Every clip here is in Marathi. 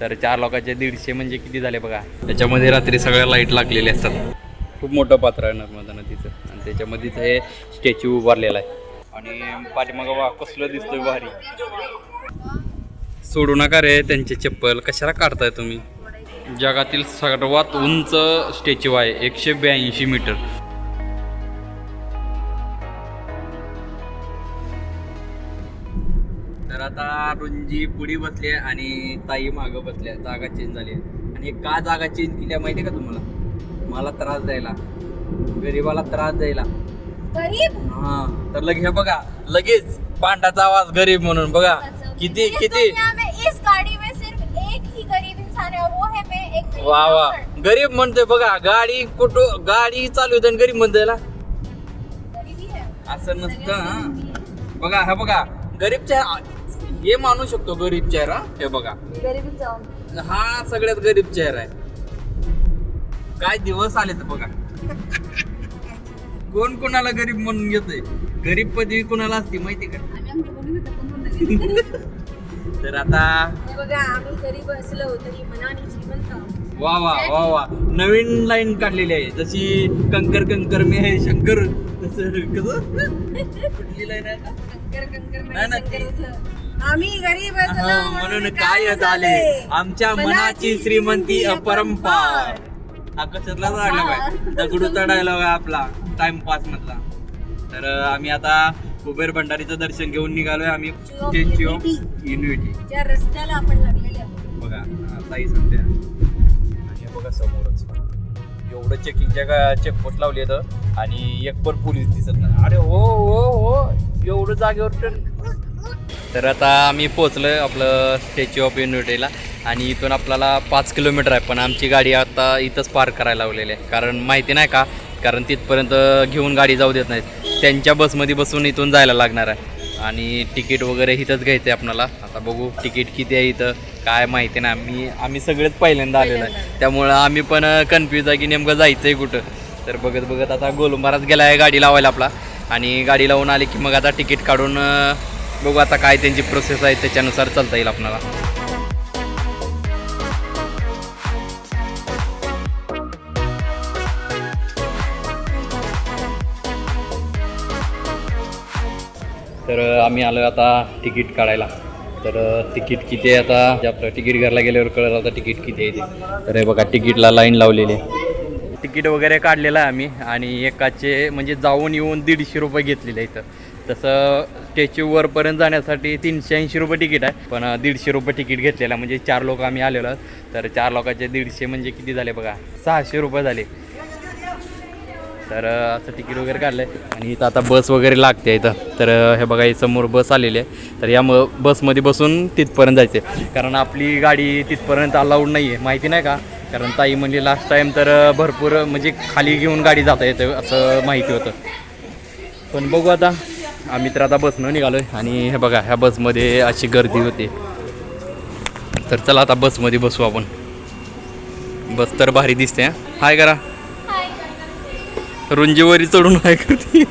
तर चार लोकांचे दीडशे म्हणजे किती झाले बघा. त्याच्यामध्ये रात्री सगळ्या लाइट लागलेल्या असतात. खूप मोठं पात्र आहे नर्मदा नदीचं. आणि त्याच्यामध्येच हे स्टॅच्यू उभारलेला आहे. आणि पाठीमागं वा कसलं दिसतोय भारी. सोडू नका रे त्यांचे चप्पल. कशाला काढताय तुम्ही? जगातील सर्वात उंच स्टॅच्यू आहे. एकशे ब्याऐंशी मीटर आता रुंजी पुढी बसली आणि ताई मागं बसल्या जागा चेंज झाली आणि का जागा चेंज केली आहे माहिती का तुम्हाला? मला त्रास द्यायला. गरीबाला त्रास द्यायला. गरीब? हा तर लगे हे बघा लगेच पांडाचा आवाज गरीब म्हणून बघा. किती इस किती? दुनिया में इस गाड़ी में सिर्फ एक ही गरीब इंसान है और वो है मैं एक गरीब वा वा. औरत। गरीब म्हणतोय बघा गाडी कुठं गाडी चालू होते आणि गरीब म्हणतोय ना गरीबी है असं नसतं हा. बघा हा बघा गरीब चेहरा हे मानू शकतो गरीब चेहरा. हे बघा. जाऊन हा सगळ्यात गरीब चेहरा आहे. काय दिवस आले तर बघा. कोण कोणाला गरीब म्हणून घेतोय? गरीब पदवी कोणाला असते माहिती का? आम्ही आमच्या मुलीने तर कोण म्हणलं? तर आता हे बघा आम्ही गरीब असलो तरी मनाने श्रीमंत वा वा वा वा. नवीन लाईन काढलेली आहे. जशी कंकर कंकर मी आहे शंकर. तसं कसं? कुठली लाईन आहे आता? कंकर कंकर नाही, नाही. आम्ही गरीब असलो म्हणून काय झाले आमच्या मनाची श्रीमंती अपरंपार. हा कशातला झाला बाय दगडूचा डायलॉग आहे आपला. टाइमपास मधला. तर आम्ही आता कुबेर भंडारीचं दर्शन घेऊन निघालोय. आम्ही स्टॅच्यू ऑफ युनिटी ज्या रस्त्याला आपण लागलेले बघा ताई सध्या. आणि हे बघा समोरच. एवढं चेकिंगच्या चेकपोस्ट लावली आहेत आणि एक पण पोलीस दिसत नाही. अरे हो हो हो. एवढं जागेवर तर आता आम्ही पोचलोय आपलं स्टॅच्यू ऑफ युनिटीला आणि इथून आपल्याला पाच किलोमीटर आहे पण आमची गाडी आता इथंच पार्क करायला लावलेली आहे. कारण माहिती नाही का? कारण तिथपर्यंत घेऊन गाडी जाऊ देत नाहीत. त्यांच्या बसमध्ये बसून इथून जायला लागणार आहे. आणि तिकीट वगैरे इथंच घ्यायचं आहे आपल्याला. आता बघू तिकीट किती आहे इथं काय माहिती नाही. आम्ही आम्ही सगळेच पहिल्यांदा आलेलो आहे. त्यामुळं आम्ही पण कन्फ्यूज आहे की नेमकं जायचं आहे कुठं. तर बघत बघत आता गोलंबाराच गेला आहे गाडी लावायला आपला. आणि गाडी लावून आली की मग आता तिकीट काढून बघू आता काय त्यांची प्रोसेस आहे त्याच्यानुसार चालता येईल आपल्याला तर आम्ही आलो आता तिकीट काढायला. तर तिकीट किती आहे आता? जे आपलं तिकीट घरला गेल्यावर कळलं आता तिकीट किती आहे ते. तर हे बघा तिकीटला लाईन लावलेली आहे. तिकीट वगैरे काढलेलं आहे आम्ही आणि एकाचे म्हणजे जाऊन येऊन दीडशे रुपये घेतलेले इथं तसं स्टॅच्यू वरपर्यंत जाण्यासाठी तीनशे ऐंशी रुपये तिकीट आहे. पण दीडशे रुपये तिकीट घेतलेलं म्हणजे चार लोक आम्ही आलेलो तर चार लोकांचे दीडशे म्हणजे किती झाले बघा? सहाशे रुपये झाले. तर असं तिकीट वगैरे काढलं आहे आणि इथं आता बस वगैरे लागते इथं. तर हे बघा ही समोर बस आलेली आहे. तर या म बसमध्ये बसून तिथपर्यंत जायचे कारण आपली गाडी तिथपर्यंत अलाउड नाही आहे माहिती नाही का? कारण ताई म्हणजे लास्ट टाईम तर भरपूर म्हणजे खाली घेऊन गाडी जाता येते असं माहिती होतं. पण बघू आता. आम्ही तर आता बसनं निघालो आहे आणि हे बघा ह्या बसमध्ये अशी गर्दी होती. तर चला आता बसमध्ये बसू आपण. बस तर भारी दिसते हाय करा. रुंजीवरी चढून हाय करते.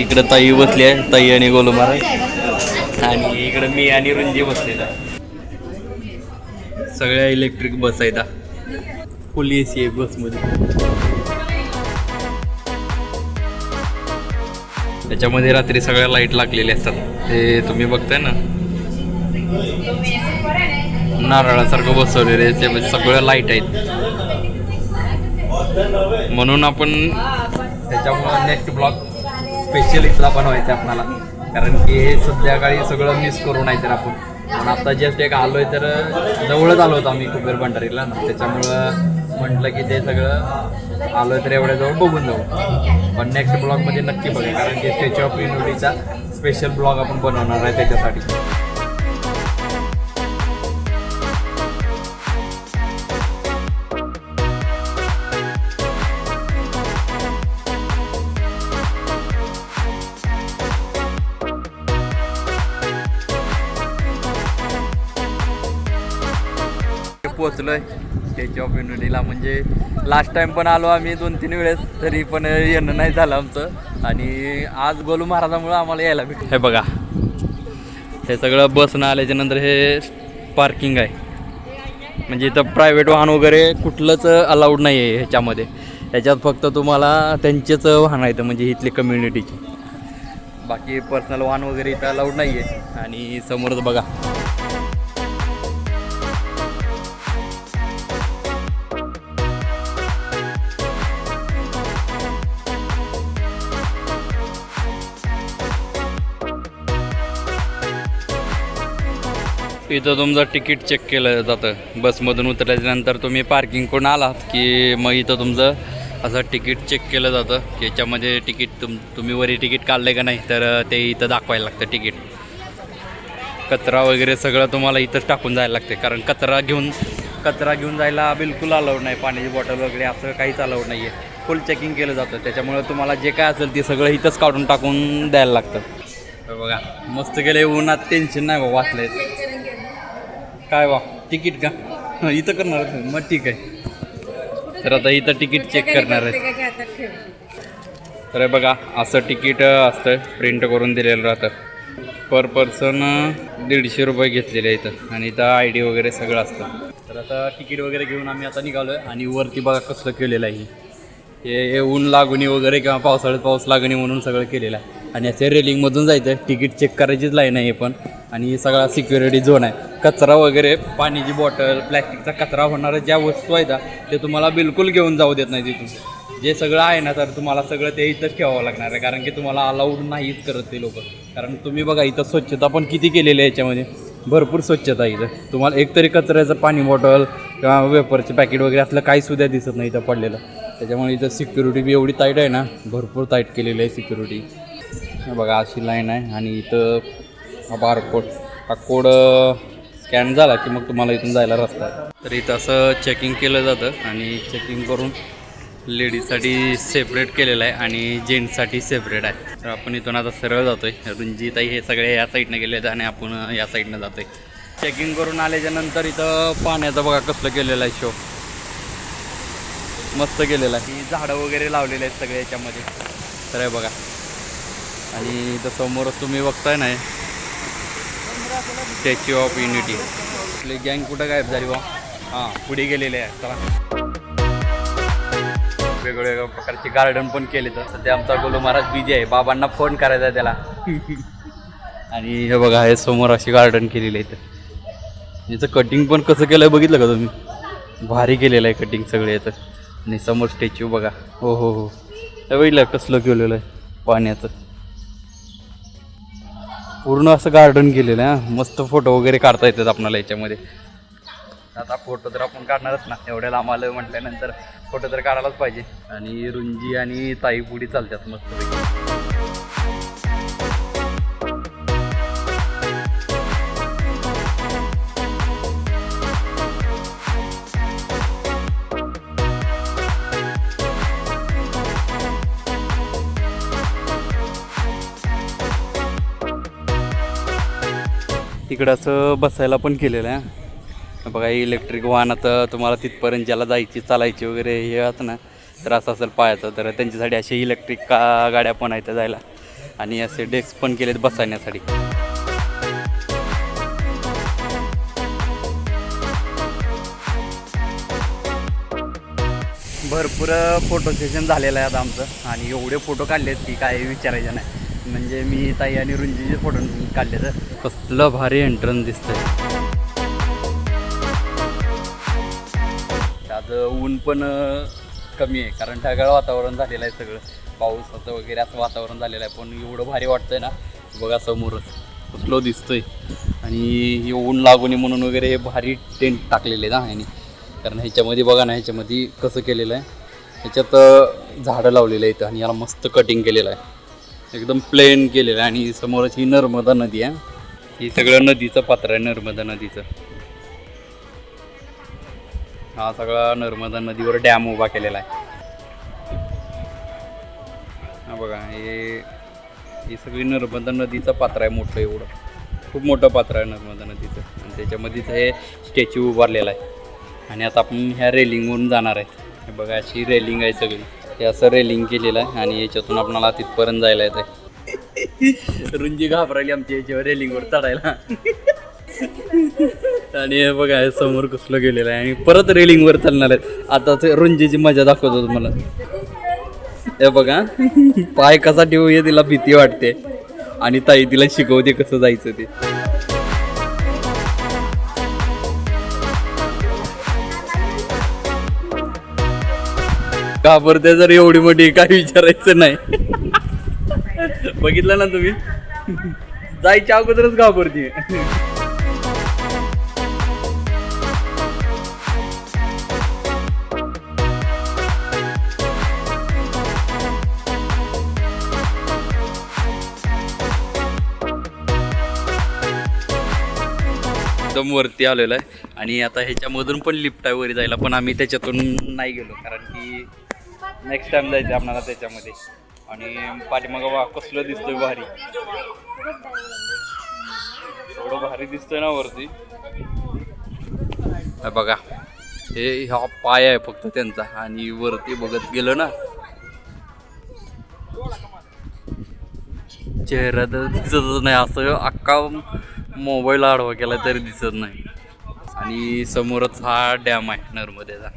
इकडं ताई बसली आहे ताई आणि गोलमार आणि इकडं मी आणि रुंजी बसलेला सगळ्या इलेक्ट्रिक बस आहेत. फुल ए सी आहे बसमध्ये त्याच्यामध्ये रात्री सगळ्या लाइट लागलेल्या असतात. ते तुम्ही बघताय ना? नारळासारखं बसवलेलं आहे. त्यामध्ये सगळ्या लाइट आहेत. म्हणून आपण त्याच्यामुळं नेक्स्ट ब्लॉग स्पेशल इथला बनवायचा आहे आपणाला कारण की हे संध्याकाळी सगळं मिस करू नाही तर आपण. पण आता जस्ट एक आलोय तर जवळच आलो होतो आम्ही कुबेर भंडारीला. त्याच्यामुळं म्हटलं की ते सगळं आलोय तर एवढ्या जवळ बघून जाऊ. पण नेक्स्ट ब्लॉगमध्ये नक्की बघा कारण की स्टॅच्यू ऑफ युनिटीचा स्पेशल ब्लॉग आपण बनवणार आहे त्याच्यासाठी. पोहोचलो आहे स्टॅच्यू ऑफ युनिटीला म्हणजे लास्ट टाइम पण आलो आम्ही दोन तीन वेळेस तरी पण येणं नाही झालं आमचं. आणि आज गोलू महाराजामुळं आम्हाला यायला भेटलं. हे बघा. हे सगळं बसनं आल्याच्यानंतर हे पार्किंग आहे. म्हणजे इथं प्रायव्हेट वाहन वगैरे कुठलंच अलाउड नाही आहे ह्याच्यामध्ये. ह्याच्यात फक्त तुम्हाला त्यांचेच वाहन आहेत म्हणजे इथली कम्युनिटीची बाकी पर्सनल वाहन वगैरे इथं अलाउड नाही आहे आणि समोरच बघा. इथं तुमचं तिकीट चेक केलं जातं. बसमधून उतरल्याच्यानंतर तुम्ही पार्किंगकडून आलात की मग इथं तुमचं असं तिकीट चेक केलं जातं की याच्यामध्ये तिकीट तुम तुम्ही वरी तिकीट काढलं का नाही तर ते इथं दाखवायला लागतं तिकीट. कचरा वगैरे सगळं तुम्हाला इथंच टाकून जायला लागते कारण कचरा घेऊन कचरा घेऊन जायला बिलकुल अलाउड नाही पाण्याची बॉटल वगैरे असं काहीच अलाउड नाही आहे फुल चेकिंग केलं जातं त्याच्यामुळे तुम्हाला जे काय असेल ते सगळं इथंच काढून टाकून द्यायला लागतं. बघा मस्त गेले उन्हात टेन्शन नाही बा आहे काय वा तिकीट का? इथं करणार मग ठीक आहे. तर आता इथं तिकीट चेक करणार आहे तर बघा असं तिकीट असतं. प्रिंट करून दिलेलं राहतं. पर पर्सन दीडशे रुपये घेतलेले आहे इथं. आणि इथं आय डी वगैरे सगळं असतं. तर आता तिकीट वगैरे घेऊन आम्ही आता निघालो आहे आणि वरती बघा कसलं केलेलं आहे. हे हे ऊन लागुनी वगैरे किंवा पावसाळ्यात पाऊस लागणे म्हणून सगळं केलेलं आहे. आणि याच्या रेलिंगमधून जायचं तिकीट चेक करायचीच लाईन आहे पण. आणि सगळा सिक्युरिटी झोन आहे. कचरा वगैरे पाण्याची बॉटल प्लॅस्टिकचा कचरा होणाऱ्या ज्या वस्तू आहेत ते तुम्हाला बिलकुल घेऊन जाऊ देत नाही तिथून. जे सगळं आहे ना तर तुम्हाला सगळं ते इथंच ठेवावं लागणार आहे. कारण की तुम्हाला अलाउड नाहीच करत ते लोक. कारण तुम्ही बघा इथं स्वच्छता पण किती केलेली आहे याच्यामध्ये. भरपूर स्वच्छता आहे इथं. तुम्हाला एकतरी कचऱ्याचं पाणी बॉटल किंवा वेपरचे पॅकेट वगैरे असलं काही सुद्धा दिसत नाही इथं पडलेलं. त्याच्यामुळे इथं सिक्युरिटी बी एवढी ताईट आहे ना. भरपूर ताईट केलेली आहे सिक्युरिटी बघा अशी लाईन आहे. आणि इथं हा बारकोड. हा कोड स्कॅन झाला की मग तुम्हाला इथून जायला रस्ता आहे. तर इथं असं चेकिंग केलं जातं आणि चेकिंग करून लेडीजसाठी सेपरेट केलेलं आहे आणि जेंट्ससाठी सेपरेट आहे. तर आपण इथून आता सरळ जातो आहे रुंजीताई हे सगळे या साईडनं गेले आहेत आणि आपण या साईडनं जातो आहे चेकिंग करून आल्याच्यानंतर इथं पाण्याचं बघा कसलं केलेलं आहे शो मस्त केलेलं आहे. ही झाडं वगैरे लावलेले आहेत सगळे याच्यामध्ये. तर आहे बघा. आणि इथं समोरच तुम्ही बघताय ना स्टॅच्यू ऑफ युनिटी. आपली गँग कुठं गायब झाली बा? हां पुढे गेलेले आहे चला वेगवेगळ्या प्रकारचे गार्डन पण केले तर सध्या आमचा गोलू महाराज बिझी आहे. बाबांना फोन करायचा आहे त्याला. आणि हे बघा हे समोर अशी गार्डन केलेली आहे इथं. याचं कटिंग पण कसं केलं आहे बघितलं का तुम्ही? भारी केलेलं आहे कटिंग सगळे याचं. आणि समोर स्टॅच्यू बघा. हो हो हो. हे बघितलं कसलं केलेलं आहे? पाण्याचं. पूर्ण असं गार्डन केलेलं आहे मस्त फोटो वगैरे काढता येतात आपल्याला याच्यामध्ये. आता फोटो तर आपण काढणारच ना. एवढ्या आम्हाला म्हटल्यानंतर फोटो तर काढायलाच पाहिजे. आणि रुंजी आणि ताई पुढी चालतात मस्त इकडं असं बसायला पण केलेलं आहे. बघा इलेक्ट्रिक वाहन आता तुम्हाला तिथपर्यंत ज्याला जायची चालायची वगैरे हे असं ना तर असं असेल पायाचं तर त्यांच्यासाठी असे इलेक्ट्रिक का गाड्या पण आहेत जायला. आणि असे डेस्क पण केलेत बसण्यासाठी भरपूर फोटो सेशन झालेलं आहे आता आमचं. आणि एवढे फोटो काढलेत की काय विचारायचं नाही. म्हणजे मी ताई आणि रुंजीचे फोटो काढले तर. कसलं भारी एंट्रन्स दिसतंय. त्यात ऊन पण कमी आहे. कारण ढगाळ वातावरण झालेलं आहे सगळं. पाऊसाचं वगैरे असं वातावरण झालेलं आहे. पण एवढं भारी वाटतंय ना. बघा समोरच. कसलो दिसतोय. आणि हे ऊन लागू नये म्हणून वगैरे हे भारी टेंट टाकलेले ना ह्याने. कारण ह्याच्यामध्ये बघा ना ह्याच्यामध्ये कसं केलेलं आहे. ह्याच्यात झाडं लावलेलं आहेत आणि याला मस्त कटिंग केलेलं आहे. एकदम प्लेन केलेलं आहे आणि समोरच ही नर्मदा नदी आहे. ही सगळं नदीचं पात्र आहे नर्मदा नदीचं. हा सगळा नर्मदा नदीवर डॅम उभा केलेला आहे. हा बघा हे ही सगळी नर्मदा नदीचं पात्र आहे मोठं एवढं. खूप मोठं पात्र आहे नर्मदा नदीचं. आणि त्याच्यामध्येच हे स्टॅच्यू उभारलेला आहे. आणि आता आपण ह्या रेलिंगवरून जाणार आहे. हे बघा अशी रेलिंग आहे सगळी. हे असं रेलिंग केलेलं आहे आणि याच्यातून आपणाला तिथपर्यंत जायला येते रुंजी घाबरायली आमच्या याच्यावर रेलिंगवर चढायला. आणि हे बघा समोर कसलं गेलेलं आहे. आणि परत रेलिंगवर चालणार आहेत. आता रुंजीची मजा दाखवतो तुम्हाला. हे बघा पाय कसा ठेवू हे तिला भीती वाटते. आणि ताई तिला शिकवते कसं जायचं ते. घाबरते जर एवढी मोठी काय विचारायचं नाही. बघितलं ना तुम्ही? जायच्या अगोदरच घाबरते. एकदम वरती आलेलं आहे. आणि आता ह्याच्यामधून पण लिफ्ट आहे वरी जायला पण आम्ही त्याच्यातून नाही गेलो कारण की नेक्स्ट टाइम जायचं आपल्याला त्याच्यामध्ये. आणि पाठीमागं वा कसलं दिसतोय भारी. एवढं भारी दिसतोय ना वरती. बघा. हे हा पाय आहे फक्त त्यांचा. आणि वरती बघत गेलो ना. चेहरा तर दिसतच नाही. असं अख्खा मोबाईल आडवा केला तरी दिसत नाही. आणि समोरच हा डॅम आहे नर्मदेचा.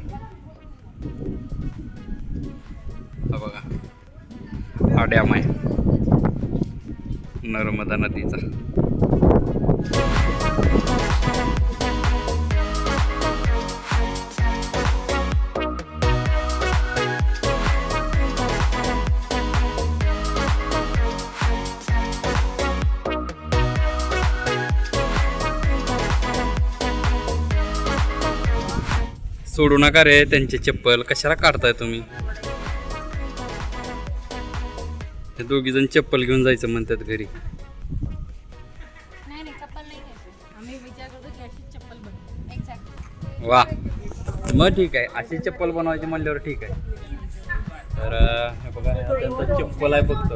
हा डॅम आहे नर्मदा नदीचा. सोडू नका रे त्यांचे चप्पल. कशाला काढताय तुम्ही? ते दोघी जण चप्पल घेऊन जायचं म्हणतात घरी. नाही नाही चप्पल नाही घ्यायची. आम्ही विचार करतो की अशीच चप्पल बनवू. एक्झॅक्ट वा. मग ठीक आहे. अशी चप्पल बनवायची म्हणल्यावर ठीक आहे. तर बघा चप्पल आहे फक्त.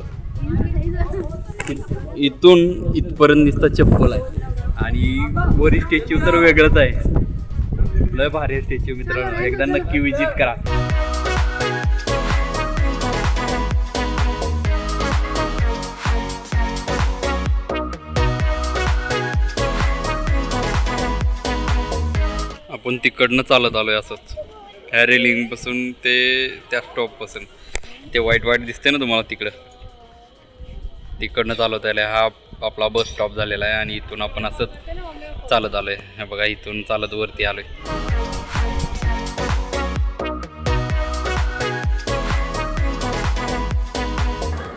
इथून इथपर्यंत दिसतं चप्पल आहे. आणि वरी स्टॅच्यू तर वेगळंच आहे. लय भारी स्टॅच्यू मित्रांनो. एकदा नक्की विजिट करा. आपण तिकडनं चालत आलो आहे असंच ह्या रेलिंगपासून ते त्या स्टॉपपासून ते वाईट वाईट दिसते ना तुम्हाला तिकडं? तिकडनं चालत आलं आहे हा आपला बस स्टॉप झालेला आहे आणि इथून आपण असंच चालत आलो हे बघा इथून चालत वरती आलो आहे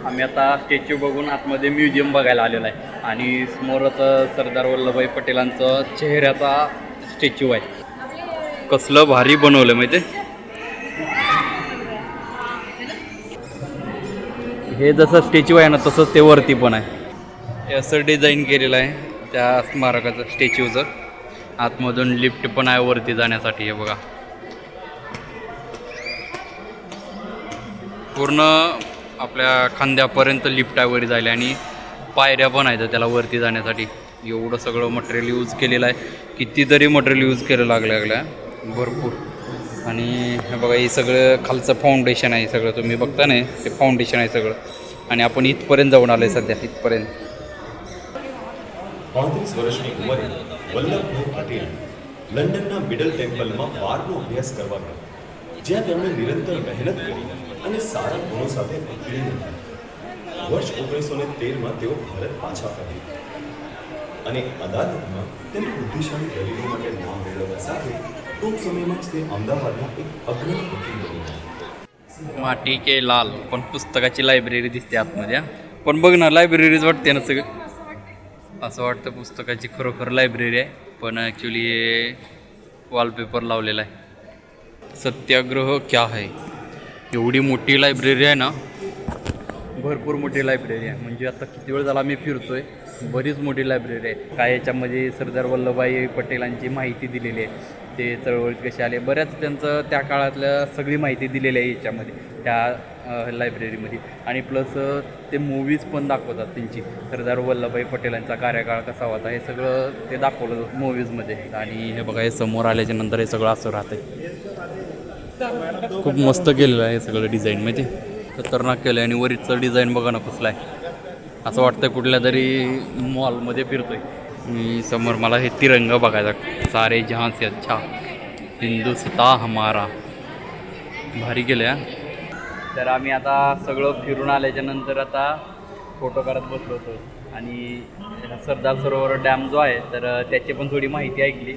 आम्ही आता स्टॅच्यू बघून आतमध्ये म्युझियम बघायला आलेलो आहे. आणि समोरच सरदार वल्लभभाई पटेलांचं चेहऱ्याचा स्टॅच्यू आहे. कसलं भारी बनवलं माहिती हे जसं स्टॅच्यू आहे ना तसंच ते वरती पण आहे. हे असं डिझाईन केलेलं आहे त्या स्मारकाचं स्टॅच्यूचं. आतमधून लिफ्ट पण आहे वरती जाण्यासाठी हे बघा. पूर्ण आपल्या खांद्यापर्यंत लिफ्ट आहे वरी जायला आणि पायऱ्या पण आहेत त्याला वरती जाण्यासाठी. एवढं सगळं मटेरियल यूज केलेलं आहे. कितीतरी मटेरियल यूज केलं लागलं लागलं भरपूर आणि हे बघा हे सगळं खालचं फाउंडेशन आहे सगळं तुम्ही बघता नाही ते फाउंडेशन आहे सगळं आणि आपण इथपर्यंत जाऊन आलो आहे सध्या इथपर्यंत પાંત્રીસ વર્ષની ઉંમરે વલ્લભભાઈ પટેલ લંડનના મિડલ ટેમ્પલમાં બારનો અભ્યાસ કરવા ગયા જ્યાં તેમણે નિરંતર મહેનત કરી અને સારા ગુણો સાથે ઉત્તીર્ણ થયા વર્ષ ઓગણીસો ને તેરમાં તેઓ ભારત પાછા ફર્યા અને અદાલતમાં તેમની બુદ્ધિશાળી દલીલો માટે નામ મેળવવા સાથે ટૂંક સમયમાં જ તે અમદાવાદના એક અગ્રણી વકીલ બની ગયા माटी के लाल पण पुस्तकाची लायब्ररी दिसते आतमध्ये हा. पण बघ ना लायब्ररीज वाटते ना सगळं असं वाटतं पुस्तकाची खरोखर लायब्ररी आहे पण ॲक्च्युली हे वॉलपेपर लावलेला आहे सत्याग्रह क्या है एवढी मोठी लायब्ररी आहे ना भरपूर मोठी लायब्ररी आहे. म्हणजे आता किती वेळ झाला मी आहे बरीच मोठी लायब्ररी आहे. काय याच्यामध्ये सरदार वल्लभभाई पटेलांची माहिती दिलेली आहे. ते चळवळीत कसे आले? बऱ्याच त्यांचं त्या काळातल्या सगळी माहिती दिलेली आहे याच्यामध्ये त्या लायब्ररीमध्ये आणि प्लस ते मूवीज पण दाखवतात त्यांची. सरदार वल्लभभाई पटेलांचा कार्यकाळ कसा होता हे सगळं ते दाखवलं जातं मूवीजमध्ये आणि हे बघा हे समोर आल्याच्यानंतर हे सगळं असं राहतं खूप मस्त केलेलं आहे सगळं डिझाईन माहिती? खतरनाक केलं आहे आणि वरीचं डिझाईन बघा ना कसलं आहे असं वाटतं कुठल्या तरी मॉलमध्ये फिरतोय. मी समोर मला हे तिरंगा बघायचा. सारे जहां से अच्छा हिंदुस्ता हमारा. भारी केलं तर आम्ही आता सगळं फिरून आल्याच्यानंतर आता फोटो करत बसलो होतो. आणि सरदार सरोवर डॅम जो आहे तर त्याची पण थोडी माहिती ऐकली.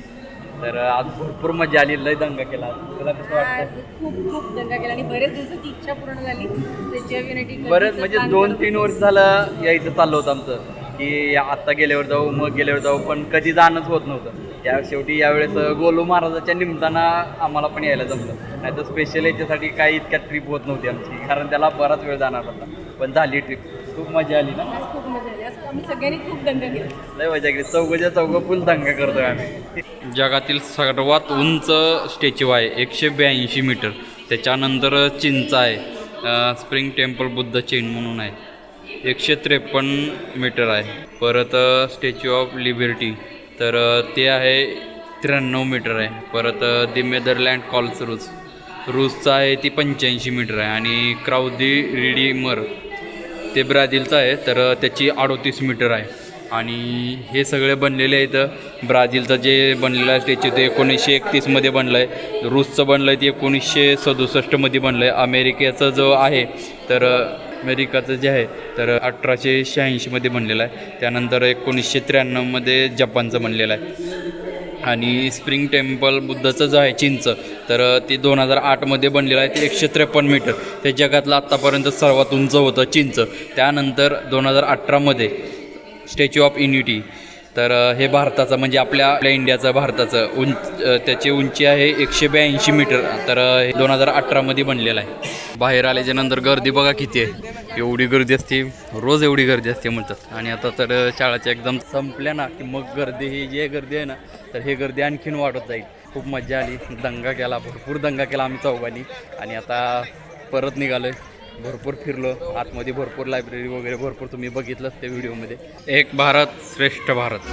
तर आज भरपूर मजा आली लय दंगा केला. तुला कसं वाटतं खूप खूप दंगा केला आणि बरेच दिवसाची इच्छा पूर्ण झाली. त्याची युनिटी बरेच म्हणजे दोन तीन वर्ष झालं यायचं चाललं होतं आमचं की आत्ता गेल्यावर जाऊ मग गेल्यावर जाऊ पण कधी जाणंच होत नव्हतं. त्या शेवटी यावेळेस गोलू महाराजाच्या निमित्तानं आम्हाला पण यायला जमलं. नाही तर स्पेशल याच्यासाठी काही इतक्या ट्रिप होत नव्हती आमची कारण त्याला बराच वेळ जाणार होता. पण झाली ट्रिप खूप मजा आली ना? आज खूप मजा आली. आज आम्ही सगळ्यांनी खूप दंगा केला. लय मजा केली. चौघच्या चौघं फुल दंगा करतोय आम्ही. जगातील सर्वात उंच स्टॅच्यू आहे एकशे ब्याऐंशी मीटर. त्याच्यानंतर चिंच आहे स्प्रिंग टेम्पल बुद्ध चेन म्हणून आहे. एकशे त्रेपन्न मीटर आहे. परत स्टॅच्यू ऑफ लिबर्टी. तर ते आहे त्र्याण्णव मीटर आहे. परत दी नेदरलँड कॉल्स रूस. रूसचं आहे ती पंच्याऐंशी मीटर आहे. आणि क्राउदी रिडीमर ते ब्राझीलचं आहे तर त्याची अडोतीस मीटर आहे. आणि हे सगळे बनलेले आहेत. ब्राझीलचं जे बनलेलं आहे त्याचे ते एकोणीसशे एकतीसमध्ये बनलं आहे रूसचं बनलं आहे ते एकोणीसशे सदुसष्टमध्ये बनलं आहे अमेरिकेचं जो आहे तर अमेरिकाचं जे आहे तर अठराशे शहाऐंशीमध्ये बनलेलं आहे. त्यानंतर एकोणीसशे त्र्याण्णवमध्ये जपानचं बनलेलं आहे. आणि स्प्रिंग टेम्पल बुद्धाचं जो आहे चिंच तर ते दोन हजार आठमध्ये बनलेलं आहे ते एकशे त्रेपन्न मीटर. ते जगातलं आत्तापर्यंत सर्वात उंच होतं चिंच. त्यानंतर दोन हजार अठरामध्ये स्टॅच्यू ऑफ युनिटी तर हे भारताचं म्हणजे आपल्या आपल्या इंडियाचं भारताचं उंच त्याची उंची आहे एकशे ब्याऐंशी मीटर. तर दोन हजार अठरामध्ये बनलेलं आहे. बाहेर आल्याच्यानंतर गर्दी बघा किती आहे. एवढी गर्दी असते रोज एवढी गर्दी असते म्हणतात. आणि आता तर शाळाच्या एकदम संपल्या ना की मग गर्दी ही जी गर्दी आहे ना तर हे गर्दी आणखीन वाढत जाईल. खूप मजा आली. दंगा केला भरपूर दंगा केला आम्ही चौघांनी. आणि आता परत निघालो आहे भरपूर फिरलो. आतमध्ये भरपूर लायब्ररी वगैरे भरपूर तुम्ही बघितलंच त्या व्हिडिओमध्ये. एक भारत श्रेष्ठ भारत.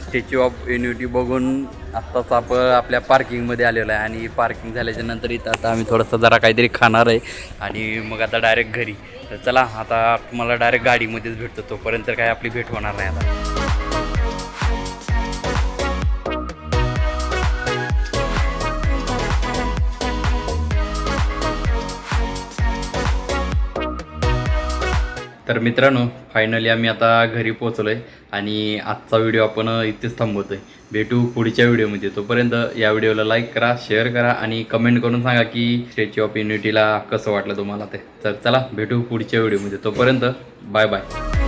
स्टॅच्यू ऑफ युनिटी बघून आत्ताच आपण आपल्या पार्किंगमध्ये आलेलो आहे आणि पार्किंग झाल्याच्यानंतर इथं आता आम्ही थोडंसं जरा काहीतरी खाणार आहे आणि मग आता डायरेक्ट घरी. तर चला आता तुम्हाला डायरेक्ट गाडीमध्येच भेटतो. तोपर्यंत काय आपली भेट होणार नाही आता. तर मित्रांनो फायनली आम्ही आता घरी पोचलो आहे आणि आजचा व्हिडिओ आपण इथेच थांबवतो आहे भेटू पुढच्या व्हिडिओमध्ये तोपर्यंत या व्हिडिओला लाईक करा शेअर करा आणि कमेंट करून सांगा की स्टॅच्यू ऑफ युनिटीला कसं वाटलं तुम्हाला ते. तर चला भेटू पुढच्या व्हिडिओमध्ये तोपर्यंत बाय बाय